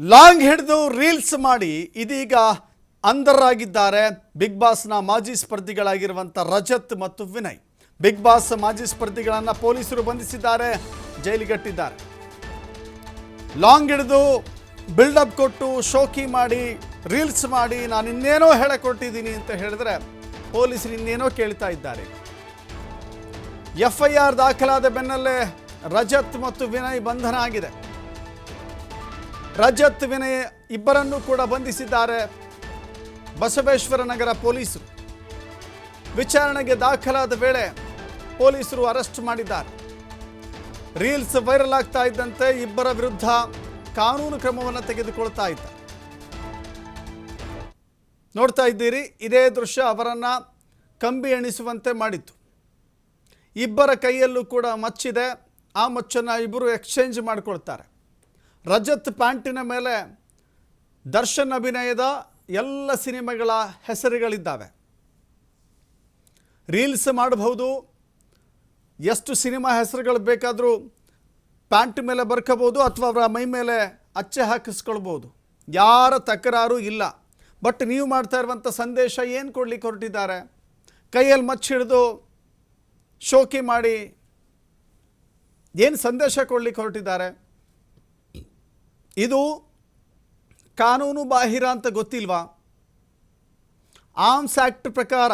Long ಹಿಡಿದು reels ಮಾಡಿ ಇದೀಗ ಅಂಧರಾಗಿದ್ದಾರೆ. ಬಿಗ್ ಬಾಸ್ನ ಮಾಜಿ ಸ್ಪರ್ಧಿಗಳಾಗಿರುವಂಥ ರಜತ್ ಮತ್ತು ವಿನಯ್. ಬಿಗ್ ಬಾಸ್ ಮಾಜಿ ಸ್ಪರ್ಧಿಗಳನ್ನು ಪೊಲೀಸರು ಬಂಧಿಸಿದ್ದಾರೆ, ಜೈಲಿಗಟ್ಟಿದ್ದಾರೆ. ಲಾಂಗ್ ಹಿಡಿದು ಬಿಲ್ಡಪ್ ಕೊಟ್ಟು ಶೋಕಿ ಮಾಡಿ, ರೀಲ್ಸ್ ಮಾಡಿ ನಾನು ಇನ್ನೇನೋ ಹೇಳಕೊಟ್ಟಿದ್ದೀನಿ ಅಂತ ಹೇಳಿದ್ರೆ ಪೊಲೀಸರು ಇನ್ನೇನೋ ಕೇಳ್ತಾ ಇದ್ದಾರೆ. ಎಫ್ ಐ ಆರ್ ದಾಖಲಾದ ಬೆನ್ನಲ್ಲೇ ರಜತ್ ಮತ್ತು ವಿನಯ್ ಬಂಧನ ಆಗಿದೆ. ರಜತ್ ವಿನಯ್ ಇಬ್ಬರನ್ನು ಕೂಡ ಬಂಧಿಸಿದ್ದಾರೆ. ಬಸವೇಶ್ವರ ನಗರ ಪೊಲೀಸರು. ವಿಚಾರಣೆಗೆ ದಾಖಲಾದ ವೇಳೆ ಪೊಲೀಸರು ಅರೆಸ್ಟ್ ಮಾಡಿದ್ದಾರೆ. ರೀಲ್ಸ್ ವೈರಲ್ ಆಗ್ತಾ ಇದ್ದಂತೆ ಇಬ್ಬರ ವಿರುದ್ಧ ಕಾನೂನು ಕ್ರಮವನ್ನು ತೆಗೆದುಕೊಳ್ತಾ ಇದ್ದ. ನೋಡ್ತಾ ಇದ್ದೀರಿ, ಇದೇ ದೃಶ್ಯ ಅವರನ್ನು ಕಂಬಿ ಎಣಿಸುವಂತೆ ಮಾಡಿತ್ತು ಇಬ್ಬರ ಕೈಯಲ್ಲೂ ಕೂಡ ಮಚ್ಚಿದೆ, ಆ ಮಚ್ಚನ್ನು ಇಬ್ಬರು ಎಕ್ಸ್ಚೇಂಜ್ ಮಾಡಿಕೊಳ್ತಾರೆ. ರಜತ್ ಪ್ಯಾಂಟಿನ ಮೇಲೆ ದರ್ಶನ್ ಅಭಿನಯದ ಎಲ್ಲ ಸಿನಿಮಾಗಳ ಹೆಸರುಗಳಿದ್ದಾವೆ. ರೀಲ್ಸ್ ಮಾಡಬಹುದು, ಎಷ್ಟು ಸಿನಿಮಾ ಹೆಸರುಗಳು ಬೇಕಾದರೂ ಪ್ಯಾಂಟ್ ಮೇಲೆ ಬರ್ಕೋಬೋದು ಅಥವಾ ಅವರ ಮೈ ಮೇಲೆ ಅಚ್ಚೆ ಹಾಕಿಸ್ಕೊಳ್ಬೋದು ಯಾರ ತಕರಾರು ಇಲ್ಲ. ಬಟ್ ನೀವು ಮಾಡ್ತಾ ಇರುವಂಥ ಸಂದೇಶ ಏನು ಕೊಡಲಿಕ್ಕೆ ಹೊರಟಿದ್ದಾರೆ? ಕೈಯಲ್ಲಿ ಮಚ್ಚಿಡಿದು ಶೋಕಿ ಮಾಡಿ ಏನು ಸಂದೇಶ ಕೊಡಲಿಕ್ಕೆ ಹೊರಟಿದ್ದಾರೆ? ಇದು ಕಾನೂನು ಬಾಹಿರ ಅಂತ ಗೊತ್ತಿಲ್ವಾ? ಆರ್ಮ್ಸ್ ಆ್ಯಕ್ಟ್ ಪ್ರಕಾರ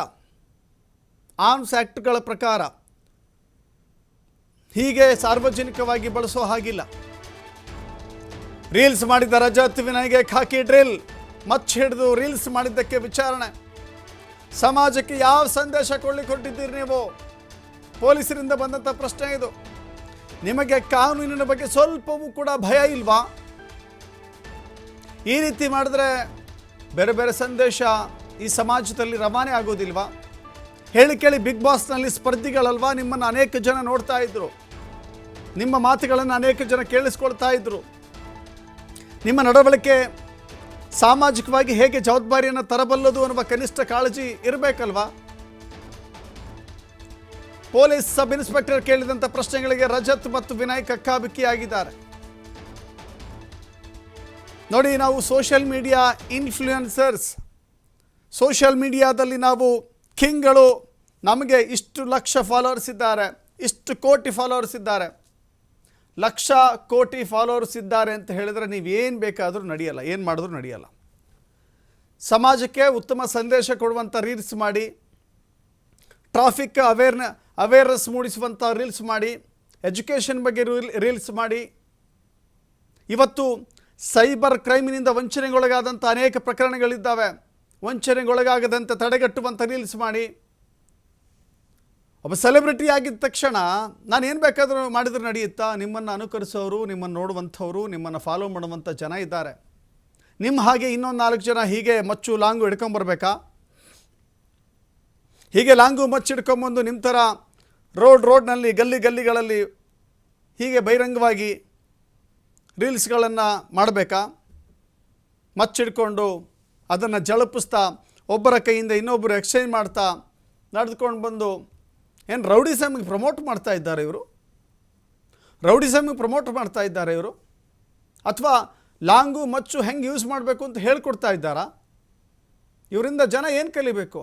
ಆರ್ಮ್ಸ್ ಆ್ಯಕ್ಟ್ಗಳ ಪ್ರಕಾರ ಹೀಗೆ ಸಾರ್ವಜನಿಕವಾಗಿ ಬಳಸೋ ಹಾಗಿಲ್ಲ. ರೀಲ್ಸ್ ಮಾಡಿದ ರಜತ್ ವಿನಯ್ಗೆ ಖಾಕಿ ಡ್ರಿಲ್ ಮಚ್ಚ ಹಿಡಿದು ರೀಲ್ಸ್ ಮಾಡಿದ್ದಕ್ಕೆ ವಿಚಾರಣೆ. ಸಮಾಜಕ್ಕೆ ಯಾವ ಸಂದೇಶ ಕೊಡ್ಲಿಕ್ಕೆ ನೀವು? ಪೊಲೀಸರಿಂದ ಬಂದಂಥ ಪ್ರಶ್ನೆ ಇದು. ನಿಮಗೆ ಕಾನೂನಿನ ಬಗ್ಗೆ ಸ್ವಲ್ಪವೂ ಕೂಡ ಭಯ ಇಲ್ವಾ? ಈ ರೀತಿ ಮಾಡಿದ್ರೆ ಬೇರೆ ಬೇರೆ ಸಂದೇಶ ಈ ಸಮಾಜದಲ್ಲಿ ರವಾನೆ ಆಗೋದಿಲ್ವಾ? ಹೇಳಿ ಕೇಳಿ ಬಿಗ್ ಬಾಸ್ನಲ್ಲಿ ಸ್ಪರ್ಧಿಗಳಲ್ವಾ? ನಿಮ್ಮನ್ನು ಅನೇಕ ಜನ ನೋಡ್ತಾ ಇದ್ರು. ನಿಮ್ಮ ಮಾತುಗಳನ್ನು ಅನೇಕ ಜನ ಕೇಳಿಸ್ಕೊಳ್ತಾ ಇದ್ರು. ನಿಮ್ಮ ನಡವಳಿಕೆ ಸಾಮಾಜಿಕವಾಗಿ ಹೇಗೆ ಜವಾಬ್ದಾರಿಯನ್ನು ತರಬಲ್ಲದು ಅನ್ನುವ ಕನಿಷ್ಠ ಕಾಳಜಿ ಇರಬೇಕಲ್ವಾ? ಪೊಲೀಸ್ ಸಬ್ ಇನ್ಸ್ಪೆಕ್ಟರ್ ಕೇಳಿದಂಥ ಪ್ರಶ್ನೆಗಳಿಗೆ ರಜತ್ ಮತ್ತು ವಿನಯ್ ಕಕ್ಕಾಬಿಕ್ಕಿಯಾಗಿದ್ದಾರೆ. ನೋಡಿ ನಾವು ಸೋಷಿಯಲ್ ಮೀಡಿಯಾ ಇನ್ಫ್ಲೂಯೆನ್ಸರ್ಸ್ ಸೋಷಿಯಲ್ ಮೀಡಿಯಾದಲ್ಲಿ ನಾವು ಕಿಂಗ್ಗಳು ನಮಗೆ ಇಷ್ಟು ಲಕ್ಷ ಫಾಲೋವರ್ಸ್ ಇದ್ದಾರೆ, ಇಷ್ಟು ಕೋಟಿ ಫಾಲೋವರ್ಸ್ ಇದ್ದಾರೆ. ಲಕ್ಷ ಕೋಟಿ ಫಾಲೋವರ್ಸ್ ಇದ್ದಾರೆ ಅಂತ ಹೇಳಿದ್ರೆ ನೀವು ಏನು ಬೇಕಾದರೂ ನಡೆಯಲ್ಲ, ಏನು ಮಾಡಿದ್ರೂ ನಡೆಯಲ್ಲ. ಸಮಾಜಕ್ಕೆ ಉತ್ತಮ ಸಂದೇಶ ಕೊಡುವಂಥ ರೀಲ್ಸ್ ಮಾಡಿ ಟ್ರಾಫಿಕ್ ಅವೇರ್ನ ಅವೇರ್ನೆಸ್ ಮೂಡಿಸುವಂಥ ರೀಲ್ಸ್ ಮಾಡಿ ಎಜುಕೇಷನ್ ಬಗ್ಗೆ ರೀಲ್ ರೀಲ್ಸ್ ಮಾಡಿ. ಇವತ್ತು ಸೈಬರ್ ಕ್ರೈಮಿನಿಂದ ವಂಚನೆಗೊಳಗಾದಂಥ ಅನೇಕ ಪ್ರಕರಣಗಳಿದ್ದಾವೆ. ವಂಚನೆಗೊಳಗಾಗದಂತೆ ತಡೆಗಟ್ಟುವಂಥ ರೀಲ್ಸ್ ಮಾಡಿ. ಒಬ್ಬ ಸೆಲೆಬ್ರಿಟಿ ಆಗಿದ್ದ ತಕ್ಷಣ ನಾನು ಏನು ಬೇಕಾದರೂ ಮಾಡಿದ್ರೆ ನಡೆಯುತ್ತಾ? ನಿಮ್ಮನ್ನು ಅನುಕರಿಸೋರು, ನಿಮ್ಮನ್ನು ನೋಡುವಂಥವ್ರು, ನಿಮ್ಮನ್ನು ಫಾಲೋ ಮಾಡುವಂಥ ಜನ ಇದ್ದಾರೆ. ನಿಮ್ಮ ಹಾಗೆ ಇನ್ನೊಂದು ನಾಲ್ಕು ಜನ ಹೀಗೆ ಮಚ್ಚು, ಲಾಂಗು ಹಿಡ್ಕೊಂಬರ್ಬೇಕಾ ಹೀಗೆ ಲಾಂಗು ಮಚ್ಚು ಹಿಡ್ಕೊಂಬಂದು ನಿಮ್ಮ ಥರ ರೋಡ್ ರೋಡ್ನಲ್ಲಿ ಗಲ್ಲಿ ಗಲ್ಲಿಗಳಲ್ಲಿ ಹೀಗೆ ಬಹಿರಂಗವಾಗಿ ರೀಲ್ಸ್ಗಳನ್ನು ಮಾಡಬೇಕಾ? ಮಚ್ಚಿಡ್ಕೊಂಡು ಅದನ್ನು ಜಳಪಿಸ್ತಾ, ಒಬ್ಬರ ಕೈಯಿಂದ ಇನ್ನೊಬ್ಬರು ಎಕ್ಸ್ಚೇಂಜ್ ಮಾಡ್ತಾ, ನಡೆದುಕೊಂಡು ಬಂದು ಏನು ರೌಡಿಸಮ್ಗೆ ಪ್ರಮೋಟ್ ಮಾಡ್ತಾ ಇದ್ದಾರೆ ಇವರು? ರೌಡಿಸಮ್ಗೆ ಪ್ರಮೋಟ್ ಮಾಡ್ತಾ ಇದ್ದಾರೆ ಇವರು? ಅಥವಾ ಲಾಂಗು, ಮಚ್ಚು ಹೆಂಗೆ ಯೂಸ್ ಮಾಡಬೇಕು ಅಂತ ಹೇಳ್ಕೊಡ್ತಾ ಇದ್ದಾರಾ? ಇವರಿಂದ ಜನ ಏನು ಕಲಿಬೇಕು?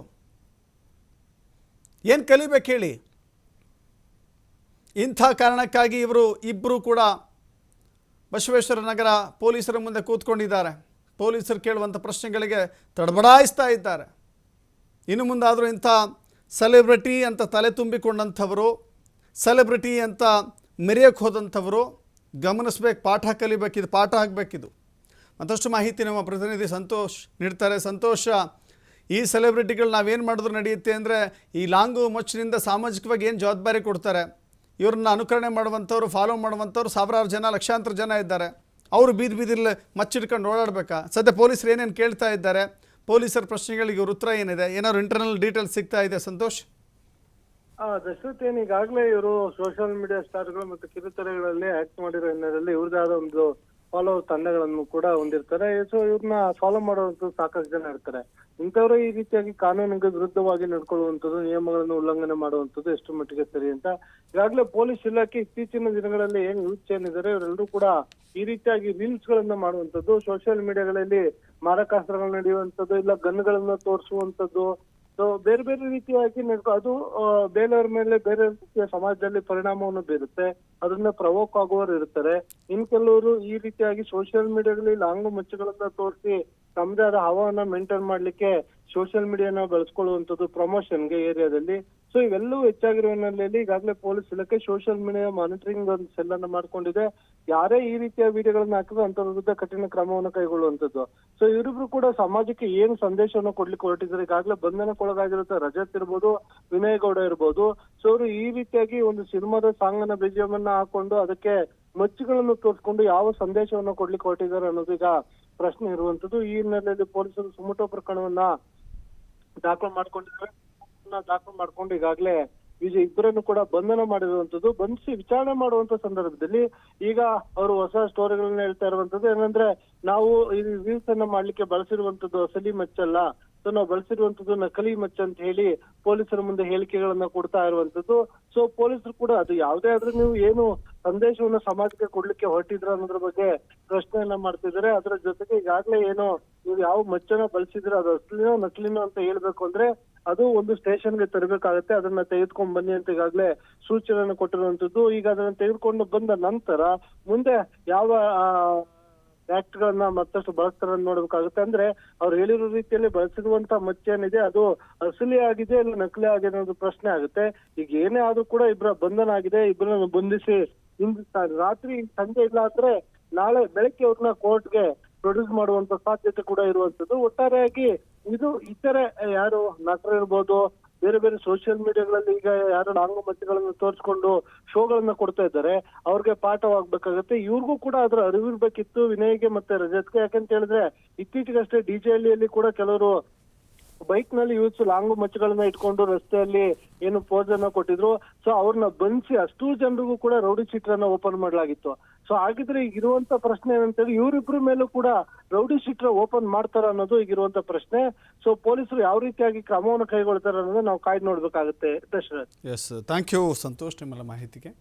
ಏನು ಕಲಿಬೇಕು ಹೇಳಿ? ಇಂಥ ಕಾರಣಕ್ಕಾಗಿ ಇವರು ಇಬ್ಬರು ಕೂಡ ಬಸವೇಶ್ವರ ನಗರ ಪೊಲೀಸರ ಮುಂದೆ ಕೂತ್ಕೊಂಡಿದ್ದಾರೆ. ಪೊಲೀಸರು ಕೇಳುವಂಥ ಪ್ರಶ್ನೆಗಳಿಗೆ ತಡಬಡಾಯಿಸ್ತಾ ಇದ್ದಾರೆ. ಇನ್ನು ಮುಂದಾದರೂ ಇಂಥ ಸೆಲೆಬ್ರಿಟಿ ಅಂತ ತಲೆ ತುಂಬಿಕೊಂಡಂಥವರು, ಸೆಲೆಬ್ರಿಟಿ ಅಂತ ಮೆರೆಯಕ್ಕೆ ಹೋದಂಥವರು ಗಮನಿಸ್ಬೇಕು, ಪಾಠ ಕಲಿಬೇಕಿದು, ಪಾಠ ಆಗಬೇಕಿದು ಮತ್ತಷ್ಟು ಮಾಹಿತಿ ನಮ್ಮ ಪ್ರತಿನಿಧಿ ಸಂತೋಷ್ ನೀಡ್ತಾರೆ. ಸಂತೋಷ, ಈ ಸೆಲೆಬ್ರಿಟಿಗಳು ನಾವೇನು ಮಾಡಿದ್ರು ನಡೆಯುತ್ತೆ ಅಂದರೆ ಈ ಲಾಂಗು ಮೊಚ್ಚಿನಿಂದ ಸಾಮಾಜಿಕವಾಗಿ ಏನು ಜವಾಬ್ದಾರಿ ಕೊಡ್ತಾರೆ? ಇವ್ರನ್ನ ಅನುಕರಣೆ ಮಾಡುವಂಥವ್ರು ಫಾಲೋ ಮಾಡುವಂಥವ್ರು ಸಾವಿರಾರು ಜನ, ಲಕ್ಷಾಂತರ ಜನ ಇದ್ದಾರೆ. ಅವರು ಬೀದಿ ಬೀದಿಲಿ ಮಚ್ಚಿಟ್ಕೊಂಡು ಓಡಾಡಬೇಕಾ? ಸದ್ಯ ಪೊಲೀಸರು ಏನೇನು ಕೇಳ್ತಾ ಇದ್ದಾರೆ? ಪೊಲೀಸರ ಪ್ರಶ್ನೆಗಳಿಗೆ ಇವ್ರ ಉತ್ತರ ಏನಿದೆ? ಏನಾದ್ರು ಇಂಟರ್ನಲ್ ಡೀಟೇಲ್ಸ್ ಸಿಗ್ತಾ ಇದೆ ಸಂತೋಷ್? ದಶರಥ್ ಏನ್ ಈಗಾಗಲೇ ಇವರು ಸೋಷಿಯಲ್ ಮೀಡಿಯಾ ಸ್ಟಾರ್ಗಳು ಮತ್ತು ಕಿರುತೆರೆಗಳಲ್ಲಿ ಆಕ್ಟ್ ಮಾಡಿರೋ ಹಿನ್ನೆಲೆಯಲ್ಲಿ ಇವ್ರದ್ದಾದ ಒಂದು ಫಾಲೋ ತಂಡಗಳನ್ನು ಕೂಡ ಹೊಂದಿರ್ತಾರೆ. ಸೊ ಇವ್ರನ್ನ ಫಾಲೋ ಮಾಡುವಂತದ್ದು ಸಾಕಷ್ಟು ಜನ ಇರ್ತಾರೆ. ಇಂಥವ್ರು ಈ ರೀತಿಯಾಗಿ ಕಾನೂನಿಗೆ ವಿರುದ್ಧವಾಗಿ ನಡ್ಕೊಳ್ಳುವಂಥದ್ದು, ನಿಯಮಗಳನ್ನು ಉಲ್ಲಂಘನೆ ಮಾಡುವಂಥದ್ದು ಎಷ್ಟು ಮಟ್ಟಿಗೆ ಸರಿ ಅಂತ. ಈಗಾಗಲೇ ಪೊಲೀಸ್ ಇಲಾಖೆ ಇತ್ತೀಚಿನ ದಿನಗಳಲ್ಲಿ ಏನು ಯೂತ್ ಏನಿದ್ದಾರೆ ಇವರೆಲ್ಲರೂ ಕೂಡ ಈ ರೀತಿಯಾಗಿ ರೀಲ್ಸ್ ಗಳನ್ನ ಮಾಡುವಂಥದ್ದು ಸೋಷಿಯಲ್ ಮೀಡಿಯಾಗಳಲ್ಲಿ ಮಾರಕಾಸ್ತ್ರಗಳು ನಡೆಯುವಂಥದ್ದು, ಇಲ್ಲ ಗನ್ಗಳನ್ನ ತೋರಿಸುವಂಥದ್ದು ಸೊ ಬೇರೆ ಬೇರೆ ರೀತಿಯಾಗಿ ನಡ್ಕೊ ಅದು ಬೇರೆಯವ್ರ ಮೇಲೆ ಬೇರೆ ರೀತಿಯ ಸಮಾಜದಲ್ಲಿ ಪರಿಣಾಮವನ್ನು ಬೀರುತ್ತೆ. ಅದನ್ನ ಪ್ರವೋಕ್ ಆಗುವವರು ಇರ್ತಾರೆ. ಇನ್ ಕೆಲವರು ಈ ರೀತಿಯಾಗಿ ಸೋಷಿಯಲ್ ಮೀಡಿಯಾದಲ್ಲಿ ಲಾಂಗು ಮುಚ್ಚುಗಳನ್ನ ತೋರಿಸಿ ತಮ್ಮದೇ ಆದ ಹವಾವನ್ನ ಮೇಂಟೈನ್ ಮಾಡ್ಲಿಕ್ಕೆ ಸೋಷಿಯಲ್ ಮೀಡಿಯಾನ ಬಳಸ್ಕೊಳ್ಳುವಂಥದ್ದು ಪ್ರಮೋಷನ್ಗೆ ಏರಿಯಾದಲ್ಲಿ ಸೊ ಇವೆಲ್ಲವೂ ಹೆಚ್ಚಾಗಿರುವ ಹಿನ್ನೆಲೆಯಲ್ಲಿ ಈಗಾಗಲೇ ಪೊಲೀಸ್ ಇಲಾಖೆ ಸೋಷಿಯಲ್ ಮೀಡಿಯಾ ಮಾನಿಟರಿಂಗ್ ಒಂದು ಸೆಲ್ ಅನ್ನ ಮಾಡ್ಕೊಂಡಿದೆ. ಯಾರೇ ಈ ರೀತಿಯ ವಿಡಿಯೋಗಳನ್ನ ಹಾಕಿದ್ರೆ ಅಂತ ವಿರುದ್ಧ ಕಠಿಣ ಕ್ರಮವನ್ನು ಕೈಗೊಳ್ಳುವಂತದ್ದು ಸೊ ಇವರಿಬ್ರು ಕೂಡ ಸಮಾಜಕ್ಕೆ ಏನು ಸಂದೇಶವನ್ನು ಕೊಡ್ಲಿಕ್ಕೆ ಹೊರಟಿದ್ದಾರೆ? ಈಗಾಗಲೇ ಬಂಧನಕ್ಕೊಳಗಾಗಿರುತ್ತೆ ರಜತ್ ಇರ್ಬೋದು, ವಿನಯ್ ಗೌಡ ಇರ್ಬೋದು. ಸೊ ಅವರು ಈ ರೀತಿಯಾಗಿ ಒಂದು ಸಿನಿಮಾದ ಸಾಂಗ್ ಸಾಂಗನ ಬಿಜಿಎಂ ಹಾಕೊಂಡು ಅದಕ್ಕೆ ಮಚ್ಚುಗಳನ್ನು ತೋರಿಸ್ಕೊಂಡು ಯಾವ ಸಂದೇಶವನ್ನು ಕೊಡ್ಲಿಕ್ಕೆ ಹೊರಟಿದ್ದಾರೆ ಅನ್ನೋದು ಈಗ ಪ್ರಶ್ನೆ ಇರುವಂತದ್ದು ಈ ಹಿನ್ನೆಲೆಯಲ್ಲಿ ಪೊಲೀಸರು ಸುಮಟೋ ಪ್ರಕರಣವನ್ನ ದಾಖಲು ಮಾಡ್ಕೊಂಡಿದ್ದಾರೆ. ದಾಖಲು ಮಾಡ್ಕೊಂಡು ಈಗಾಗಲೇ ವಿಜಯ್ ಇಬ್ಬರನ್ನು ಕೂಡ ಬಂಧನ ಮಾಡಿರುವಂತದ್ದು ಬಂಧಿಸಿ ವಿಚಾರಣೆ ಮಾಡುವಂತ ಸಂದರ್ಭದಲ್ಲಿ ಈಗ ಅವರು ಹೊಸ ಸ್ಟೋರಿಗಳನ್ನ ಹೇಳ್ತಾ ಇರುವಂತದ್ದು ಏನಂದ್ರೆ ನಾವು ಈ ರೀಲ್ಸ್ ಅನ್ನ ಮಾಡ್ಲಿಕ್ಕೆ ಬಳಸಿರುವಂತದ್ದು ಅಸಲಿ ಮಚ್ಚಲ್ಲ. ಸೊ ನಾವು ಬಳಸಿರುವಂತದ್ದು ನಕಲಿ ಮಚ್ಚ ಅಂತ ಹೇಳಿ ಪೊಲೀಸರ ಮುಂದೆ ಹೇಳಿಕೆಗಳನ್ನ ಕೊಡ್ತಾ ಇರುವಂತದ್ದು ಸೊ ಪೊಲೀಸರು ಕೂಡ ಅದು ಯಾವುದೇ ಆದ್ರೂ ನೀವು ಏನು ಸಂದೇಶವನ್ನು ಸಮಾಜಕ್ಕೆ ಕೊಡ್ಲಿಕ್ಕೆ ಹೊರಟಿದ್ರ ಅನ್ನೋದ್ರ ಬಗ್ಗೆ ಪ್ರಶ್ನೆಯನ್ನ ಮಾಡ್ತಿದ್ದಾರೆ. ಅದರ ಜೊತೆಗೆ ಈಗಾಗ್ಲೇ ಏನು ನೀವು ಯಾವ ಮಚ್ಚನ ಬಳಸಿದ್ರೆ ಅದು ಅಸಲಿನೋ ನಕಲಿನೋ ಅಂತ ಹೇಳ್ಬೇಕು ಅಂದ್ರೆ ಅದು ಒಂದು ಸ್ಟೇಷನ್ಗೆ ತರಬೇಕಾಗತ್ತೆ. ಅದನ್ನ ತೆಗೆದುಕೊಂಡ್ ಬನ್ನಿ ಅಂತ ಈಗಾಗಲೇ ಸೂಚನೆಯನ್ನು ಕೊಟ್ಟಿರುವಂತದ್ದು ಈಗ ಅದನ್ನ ತೆಗೆದುಕೊಂಡು ಬಂದ ನಂತರ ಮುಂದೆ ಯಾವ ಆಕ್ಟ್ ಗಳನ್ನ ಮತ್ತಷ್ಟು ಬಳಸ್ತಾರ ನೋಡ್ಬೇಕಾಗುತ್ತೆ. ಅಂದ್ರೆ ಅವ್ರು ಹೇಳಿರೋ ರೀತಿಯಲ್ಲಿ ಬಳಸಿರುವಂತ ಮಚ್ಚ ಏನಿದೆ, ಅದು ಅಸಲಿ ಆಗಿದೆ ಇಲ್ಲ ನಕಲಿ ಆಗಿದೆ ಅನ್ನೋದು ಪ್ರಶ್ನೆ ಆಗುತ್ತೆ. ಈಗ ಏನೇ ಆದ್ರೂ ಕೂಡ ಇಬ್ಬರ ಬಂಧನ ಆಗಿದೆ ಇಬ್ಬರನ್ನು ಬಂಧಿಸಿ ನಿಂದಿಸ್ತಾರೆ ರಾತ್ರಿ ಸಂಜೆ ಇಲ್ಲ ನಾಳೆ ಬೆಳಗ್ಗೆ ಅವ್ರನ್ನ ಕೋರ್ಟ್ಗೆ ಪ್ರೊಡ್ಯೂಸ್ ಮಾಡುವಂತ ಸಾಧ್ಯತೆ ಕೂಡ ಇರುವಂತದ್ದು ಒಟ್ಟಾರೆಯಾಗಿ ಇದು ಇತರೆ, ಯಾರು ನಟರ ಇರ್ಬೋದು, ಬೇರೆ ಬೇರೆ ಸೋಷಿಯಲ್ ಮೀಡಿಯಾಗಳಲ್ಲಿ ಈಗ ಯಾರು ನಾಂಗು ಮಚ್ಚಗಳನ್ನು ತೋರಿಸ್ಕೊಂಡು ಶೋಗಳನ್ನ ಕೊಡ್ತಾ ಇದ್ದಾರೆ, ಅವ್ರಿಗೆ ಪಾಠವಾಗ್ಬೇಕಾಗತ್ತೆ. ಇವ್ರಿಗೂ ಕೂಡ ಅದ್ರ ಅರಿವಿರ್ಬೇಕಿತ್ತು. ವಿನಯ್ಗೆ ಮತ್ತೆ ರಜತ್ಗೆ. ಯಾಕಂತ ಹೇಳಿದ್ರೆ ಇತ್ತೀಚೆಗಷ್ಟೇ ಡಿಜೆಹಳ್ಳಿಯಲ್ಲಿ ಕೂಡ ಕೆಲವರು ಬೈಕ್ನಲ್ಲಿ ಯೂಸ್ ಲಾಂಗ್ ಮಚ್ಚಗಳನ್ನ ಇಟ್ಕೊಂಡು ರಸ್ತೆಯಲ್ಲಿ ಏನು ಪೋಸ್ ಅನ್ನ ಕೊಟ್ಟಿದ್ರು. ಸೊ ಅವ್ರನ್ನ ಬಂಧಿಸಿ ಅಷ್ಟು ಜನರಿಗೂ ಕೂಡ ರೌಡಿ ಶೀಟ್ರನ್ನ ಓಪನ್ ಮಾಡಲಾಗಿತ್ತು. ಸೊ ಹಾಗಿದ್ರೆ ಈಗ ಇರುವಂತ ಪ್ರಶ್ನೆ ಏನಂತೇಳಿ, ಇವರಿಬ್ರು ಮೇಲೂ ಕೂಡ ರೌಡಿ ಚಿತ್ರ ಓಪನ್ ಮಾಡ್ತಾರ ಅನ್ನೋದು ಈಗ ಇರುವಂತ ಪ್ರಶ್ನೆ. ಸೊ ಪೊಲೀಸರು ಯಾವ ರೀತಿಯಾಗಿ ಕ್ರಮವನ್ನು ಕೈಗೊಳ್ತಾರೆ ಅನ್ನೋದು ನಾವು ಕಾಯ್ದು ನೋಡ್ಬೇಕಾಗುತ್ತೆ. Dasharath yes thank you Santosh, ನಿಮ್ಮೆಲ್ಲ ಮಾಹಿತಿಗೆ.